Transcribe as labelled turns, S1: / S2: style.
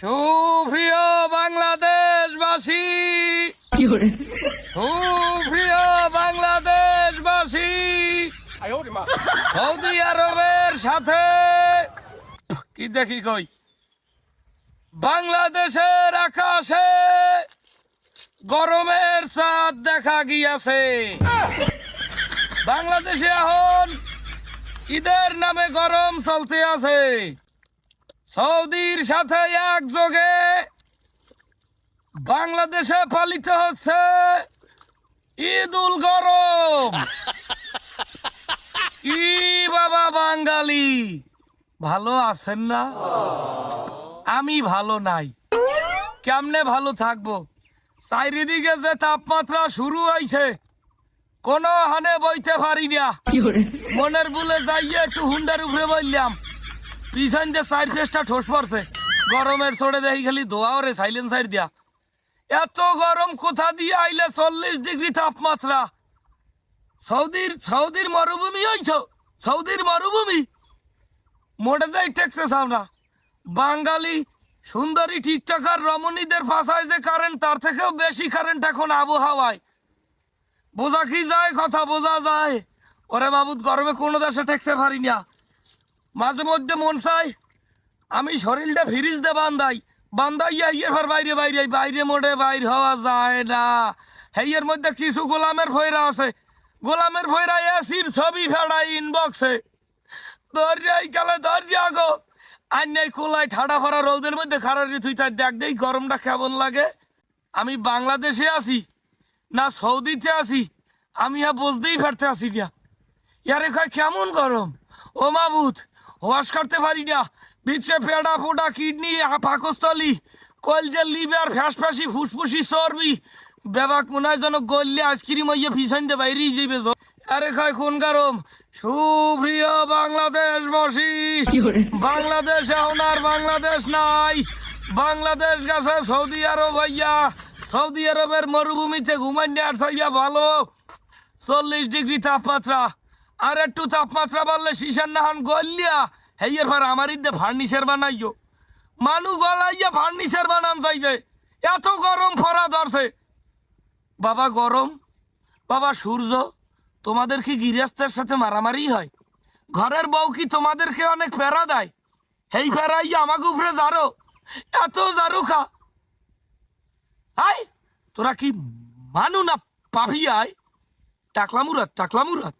S1: সুপ্রিয় বাংলাদেশবাসী সুপ্রিয় বাংলাদেশবাসী সৌদি আরবের সাথে কি দেখি কই? বাংলাদেশের আকাশে গরমের চাঁদ দেখা গিয়াছে। বাংলাদেশে এখন ঈদের নামে গরম চলতে আছে। সৌদির সাথে একযোগে বাংলাদেশে পালিত হচ্ছে ঈদ উল গরম কি বাবা বাঙালি ভালো আছেন না? আমি ভালো নাই। কেমনে ভালো থাকব? চারিদিকে যে তাপমাত্রা শুরু হয়েছে কোনো হানে বইতে পারি না। মনের বুলে যাইয়ে একটু হুন্ডার উপরে বললাম পিছন দিয়ে সাইড ফেসটা ঠোস পড়ছে। গরমের চড়ে দেখি খালি ধোয়া রে সাইলেন্ট সাইড দিয়া। এত গরম কোথা দিয়ে আইলে চল্লিশ ডিগ্রি তাপমাত্রা? সৌদির সৌদির মরুভূমি হইছ? সৌদির মরুভূমি? মোটে দেয় টেকতেছ আমরা বাঙালি, সুন্দরী টিকটকার রমণীদের ফাঁসায় যে কারেন্ট তার থেকেও বেশি কারেন্ট এখন আবহাওয়ায়। বোঝা কি যায়, কথা বোঝা যায়? ওরে বাবুদ গরমে কোনো দেশে ঠেকতে পারি না। মাঝে মধ্যে মন চাই, আমি শরীরটা ফ্রিজ দে বান্দাই বান্দাইয়া ইয়ে ফের বাইরে বাইরে বাইরে মোড়ে বাইর হওয়া যায় না। হেইয়ের মধ্যে কিছু গোলামের ভয়রা আছে। গোলামের ভয়রা এসির ছবি ফেড়াই ইনবক্সে দরজাই কালে দরজা গো। আন্যাই খোলাই ঠাডা ফাড়া রোদের মধ্যে খারাপ তুই তার দেখ দেই গরমটা কেমন লাগে। আমি বাংলাদেশে আছি, না সৌদিতে আছি। আমি আর বুঝতেই পারতে আসি না। ইয়ারে কয় কেমন গরম। ও মাবুত ওয়াশ করতে পারি না। বিচ্ছে পেড়া ফোটা কিডনি পাকস্থলী কলজের লিভার ফ্যাসফ্যাসি ফুসফুসি চর্বি। বেবাক মনে হয় যেন গললে আইসক্রিম হইয়ে ফিসাইন দে বাইরেই যাইবে আরে কয় কোন গরম। সুপ্রিয় বাংলাদেশবাসী বাংলাদেশ এখন আর বাংলাদেশ নাই। বাংলাদেশ গেছে সৌদি আরব হইয়া। সৌদি আরবের মরুভূমিতে ঘুমাইনে আর ভালো। চল্লিশ ডিগ্রি তাপমাত্রা। আর একটু তাপমাত্রা বাড়লে শিশার নাহান গলিয়া হেইয়ের পর আমার ইদে ফার্নিচার বানাইও। মানু গলাইয়া ফার্নিচার বানান চাইবে এত গরম ফরা ধরছে। বাবা, গরম? বাবা, সূর্য? তোমাদের কি গৃহস্থের সাথে মারামারি হয়? ঘরের বউ কি তোমাদেরকে অনেক প্যারা দেয়? হেই প্যারাইয়া আমাকে উপরে জারো এত জারু খা। আয়, তোরা কি মানু না পাভি আয়? টাকলা মুরাত টাকলা মুরাত